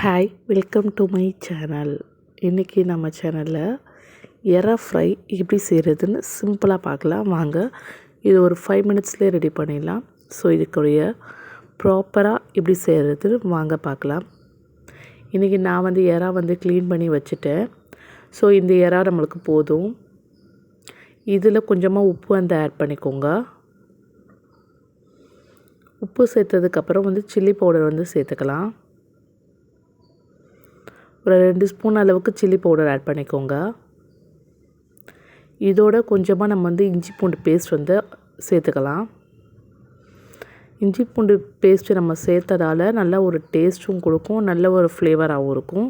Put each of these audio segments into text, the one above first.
Hi welcome to my channel இன்றைக்கி நம்ம சேனலில் எறா ஃப்ரை எப்படி செய்கிறதுன்னு சிம்பிளாக பார்க்கலாம். வாங்க இது ஒரு ஃபைவ் மினிட்ஸ்லேயே ரெடி பண்ணிடலாம். ஸோ இதுக்குரிய ப்ராப்பராக எப்படி செய்கிறதுன்னு வாங்க பார்க்கலாம். இன்றைக்கி நான் வந்து எறா வந்து க்ளீன் பண்ணி வச்சுட்டேன். ஸோ இந்த எறா நம்மளுக்கு போதும். இதில் கொஞ்சமாக உப்பு வந்து ஆட் பண்ணிக்கோங்க. உப்பு சேர்த்ததுக்கப்புறம் வந்து சில்லி பவுடர் வந்து சேர்த்துக்கலாம். ஒரு ரெண்டு ஸ்பூன் அளவுக்கு சில்லி பவுடர் ஆட் பண்ணிக்கோங்க. இதோட கொஞ்சமாக நம்ம வந்து இஞ்சி பூண்டு பேஸ்ட் வந்து சேர்த்துக்கலாம். இஞ்சி பூண்டு பேஸ்ட்டு நம்ம சேர்த்ததால் நல்ல ஒரு டேஸ்ட்டும் கொடுக்கும் நல்ல ஒரு ஃப்ளேவராகவும் இருக்கும்.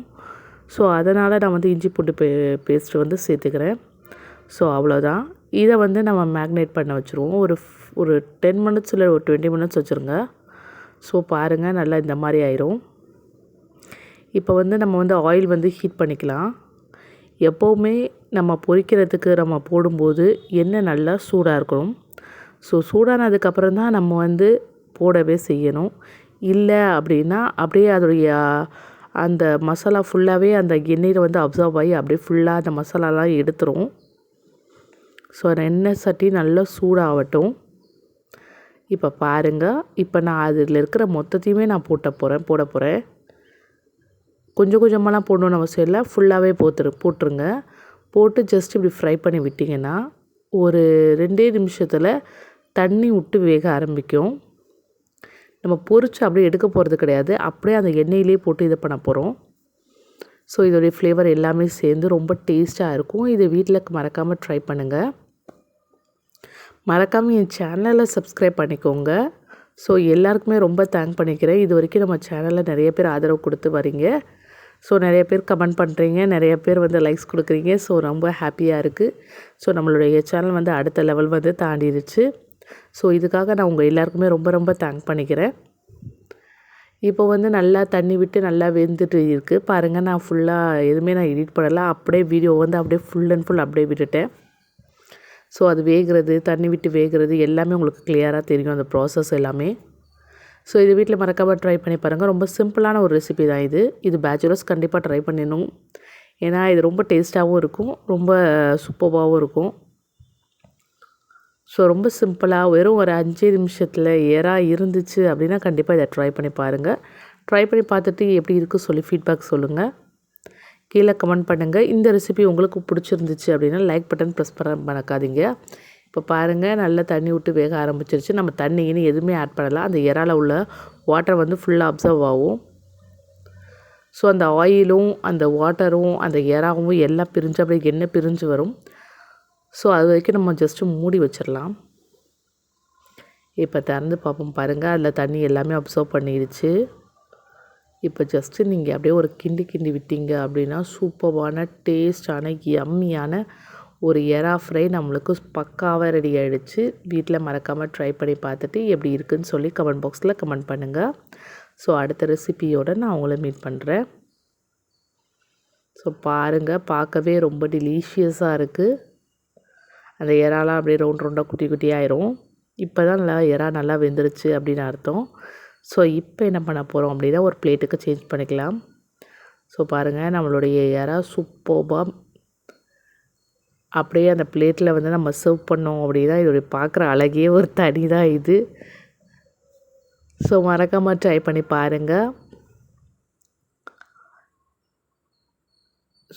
ஸோ அதனால் நான் வந்து இஞ்சி பூண்டு பே பேஸ்ட்டு வந்து சேர்த்துக்கிறேன். ஸோ அவ்வளோதான். இதை வந்து நம்ம மேக்னேட் பண்ண வச்சுருவோம். ஒரு ஒரு டென் மினிட்ஸ் இல்லை ஒரு டுவெண்ட்டி மினிட்ஸ் வச்சுருங்க. ஸோ பாருங்கள் நல்லா இந்த மாதிரி ஆயிரும். இப்போ வந்து நம்ம வந்து ஆயில் வந்து ஹீட் பண்ணிக்கலாம். எப்போவுமே நம்ம பொரிக்கிறதுக்கு நம்ம போடும்போது எண்ணெய் நல்லா சூடாக இருக்கணும். ஸோ சூடானதுக்கப்புறம் தான் நம்ம வந்து போடவே செய்யணும். இல்லை அப்படின்னா அப்படியே அதோடைய அந்த மசாலா ஃபுல்லாகவே அந்த எண்ணெயில் வந்து அப்சர்வ் ஆகி அப்படியே ஃபுல்லாக அந்த மசாலாலாம் எடுத்துரும். ஸோ எண்ணெய் சட்டி நல்லா சூடாகட்டும். இப்போ பாருங்கள் இப்போ நான் அதில் இருக்கிற மொத்தத்தையுமே நான் போட்ட போகிறேன் போட போகிறேன் கொஞ்சம் கொஞ்சமாலாம் போடணும்னு அவசியம் இல்லை. ஃபுல்லாகவே போத்துரு போட்டுருங்க. போட்டு ஜஸ்ட் இப்படி ஃப்ரை பண்ணி விட்டிங்கன்னா ஒரு ரெண்டே நிமிஷத்தில் தண்ணி விட்டு வேக ஆரம்பிக்கும். நம்ம பொறிச்சு அப்படியே எடுக்க போகிறது கிடையாது. அப்படியே அந்த எண்ணெயிலே போட்டு இது பண்ண போகிறோம் ஸோ இதோடைய ஃப்ளேவர் எல்லாமே சேர்ந்து ரொம்ப டேஸ்ட்டாக இருக்கும். இதை வீட்டில் மறக்காமல் ட்ரை பண்ணுங்கள் மறக்காமல் என் சேனலை சப்ஸ்கிரைப் பண்ணிக்கோங்க. ஸோ எல்லாருக்குமே ரொம்ப தேங்க் பண்ணிக்கிறேன். இது வரைக்கும் நம்ம சேனலில் நிறைய பேர் ஆதரவு கொடுத்து வரீங்க. ஸோ நிறைய பேர் கமெண்ட் பண்ணுறீங்க நிறைய பேர் வந்து லைக்ஸ் கொடுக்குறீங்க. ஸோ ரொம்ப ஹாப்பியாக இருக்குது ஸோ நம்மளுடைய சேனல் வந்து அடுத்த லெவல் வந்து தாண்டிடுச்சு. ஸோ இதுக்காக நான் உங்கள் எல்லாருக்குமே ரொம்ப ரொம்ப தேங்க் பண்ணிக்கிறேன். இப்போ வந்து நல்லா தண்ணி விட்டு நல்லா வெந்துட்டு இருக்குது பாருங்கள் நான் ஃபுல்லாக எதுவுமே நான் எடிட் பண்ணலை. அப்படியே வீடியோ வந்து அப்படியே ஃபுல் அண்ட் ஃபுல் அப்படியே விட்டுட்டேன். ஸோ அது வேகிறது தண்ணி விட்டு வேகிறது எல்லாமே உங்களுக்கு கிளியராக தெரியும். அந்த ப்ராசஸ் எல்லாமே. ஸோ இது வீட்டில் மறக்காமல் ட்ரை பண்ணி பாருங்கள் ரொம்ப சிம்பிளான ஒரு ரெசிபி தான் இது. இது பேச்சுலர்ஸ் கண்டிப்பாக ட்ரை பண்ணிடணும். ஏன்னா இது ரொம்ப டேஸ்ட்டாகவும் இருக்கும். ரொம்ப சூப்பராகவும் இருக்கும். ஸோ ரொம்ப சிம்பிளாக வெறும் ஒரு அஞ்சு நிமிஷத்தில் ஏறாக இருந்துச்சு அப்படின்னா கண்டிப்பாக இதை ட்ரை பண்ணி பாருங்கள் ட்ரை பண்ணி பார்த்துட்டு எப்படி இருக்குது சொல்லி ஃபீட்பேக் சொல்லுங்கள் கீழே கமெண்ட் பண்ணுங்கள் இந்த ரெசிபி உங்களுக்கு பிடிச்சிருந்துச்சு அப்படின்னா லைக் பட்டன் ப்ரெஸ் பண்ண மறக்காதீங்க. இப்போ பாருங்கள் நல்லா தண்ணி விட்டு வேக ஆரம்பிச்சிருச்சு. நம்ம தண்ணின்னு எதுவுமே ஆட் பண்ணலாம் அந்த இறால உள்ள வாட்டர் வந்து ஃபுல்லாக அப்சர்வ் ஆகும். ஸோ அந்த ஆயிலும் அந்த வாட்டரும் அந்த இறாவும் எல்லாம் பிரிஞ்சு அப்படியே எண்ணெய் பிரிஞ்சு வரும். ஸோ அது வரைக்கும் நம்ம ஜஸ்ட்டு மூடி வச்சிடலாம். இப்போ திறந்து பார்ப்போம் பாருங்கள் அதில் தண்ணி எல்லாமே அப்சர்வ் பண்ணிடுச்சு இப்போ ஜஸ்ட்டு நீங்கள் அப்படியே ஒரு கிண்டி கிண்டி விட்டீங்க அப்படின்னா சூப்பரான டேஸ்டான எம்மியான ஒரு எறா ஃப்ரை நம்மளுக்கு பக்காவாக ரெடி ஆகிடுச்சு வீட்டில் மறக்காமல் ட்ரை பண்ணி பார்த்துட்டு எப்படி இருக்குதுன்னு சொல்லி கமெண்ட் பாக்ஸில் கமெண்ட் பண்ணுங்கள் ஸோ அடுத்த ரெசிபியோடு நான் உங்களை மீட் பண்ணுறேன் ஸோ பாருங்கள் பார்க்கவே ரொம்ப டெலீஷியஸாக இருக்குது அந்த இறாலாம் அப்படியே ரவுண்ட் ரவுண்டாக குட்டி குட்டி ஆயிரும். இப்போ தான் நல்லா இறா நல்லா வெந்துருச்சு அப்படின்னு அர்த்தம். ஸோ இப்போ என்ன பண்ண போகிறோம் அப்படின்னா ஒரு பிளேட்டுக்கு சேஞ்ச் பண்ணிக்கலாம். ஸோ பாருங்கள் நம்மளுடைய இறா சூப்பர்பாக அப்படியே அந்த பிளேட்டில் வந்து நம்ம சர்வ் பண்ணோம் அப்படின்னா இதோடைய பார்க்குற அழகே ஒரு தனி தான் இது. ஸோ மறக்காமல் ட்ரை பண்ணி பாருங்கள்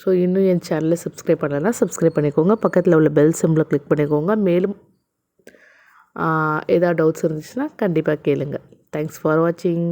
ஸோ இன்னும் என் சேனலை சப்ஸ்கிரைப் பண்ணலைன்னா சப்ஸ்கிரைப் பண்ணிக்கோங்க. பக்கத்தில் உள்ள பெல் சிம்பிளை கிளிக் பண்ணிக்கோங்க. மேலும் ஏதாவது டவுட்ஸ் இருந்துச்சுன்னா கண்டிப்பாக கேளுங்கள் தேங்க்ஸ் ஃபார் வாட்சிங்